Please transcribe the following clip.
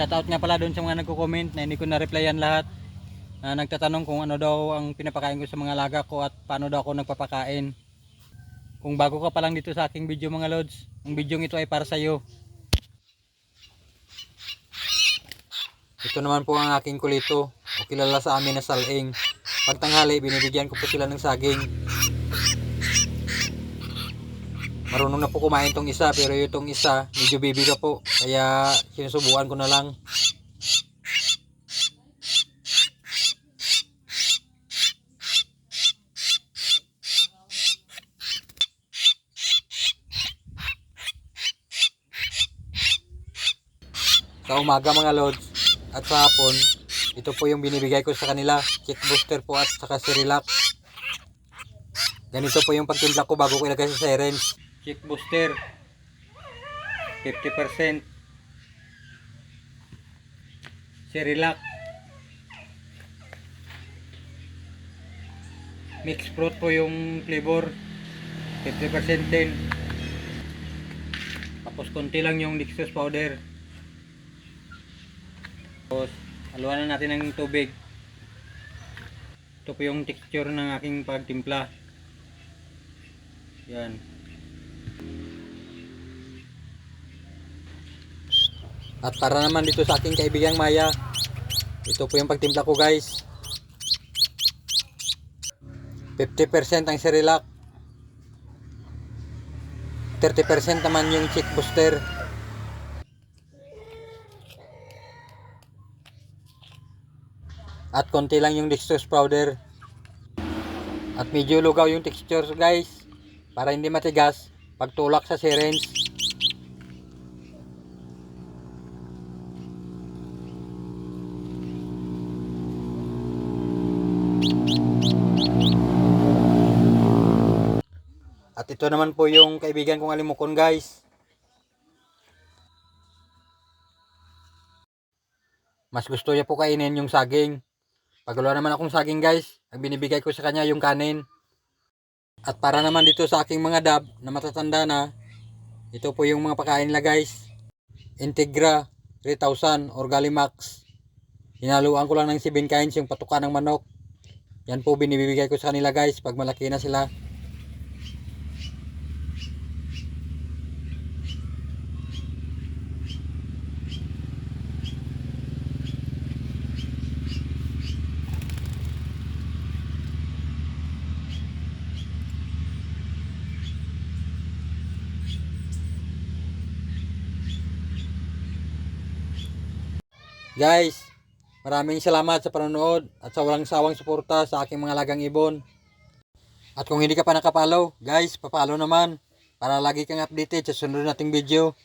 Shoutout nga pala doon sa mga nagko-comment na hindi ko na-replyan lahat. Na nagtatanong kung ano daw ang pinapakain ko sa mga alaga ko at paano daw ako nagpapakain. Kung bago ka pa lang dito sa aking video mga lods, ang video ito ay para sa iyo. Ito naman po ang aking kulito o kilala sa amin na saling. Pagtanghali, binibigyan ko po sila ng saging. Marunong na po kumain tong isa pero yung isa medyo ka po. Kaya sinusubukan ko na lang. Sa umaga mga lods at sa hapon ito po yung binibigay ko sa kanila. Chick booster po at saka Cerelac ganito po yung pagtimpla ko bago ko ilagay sa syringe chick booster. 50% Cerelac mixed fruit po yung flavor. 50% din. Tapos konti lang yung Dextrose powder. Tapos haluan na natin ng tubig. Ito po yung texture ng aking pagtimpla. Yan At para naman dito sa aking kaibigang Maya, ito po yung pagtimpla ko guys. 50% ang Cerelac. 30% naman yung chick booster. At konti lang yung dextrose powder. At medyo lugaw yung texture guys. Para hindi matigas pagtulak sa syringe. At ito naman po yung kaibigan kong alimukon guys. Mas gusto niya po kainin yung saging. Pag wala naman akong saging guys, ang binibigay ko sa kanya yung kanin. At para naman dito sa aking mga dab na matatanda na, ito po yung mga pakain nila guys. Integra 3000 or Galimax. Hinaluan ko lang ng 7 kinds yung patuka ng manok. Yan po binibigay ko sa kanila guys pag malaki na sila. Guys, maraming salamat sa panonood at sa walang sawang suporta sa aking mga lagang ibon. At kung hindi ka pa nakapalo, guys, papalo naman para lagi kang updated sa sunod nating video.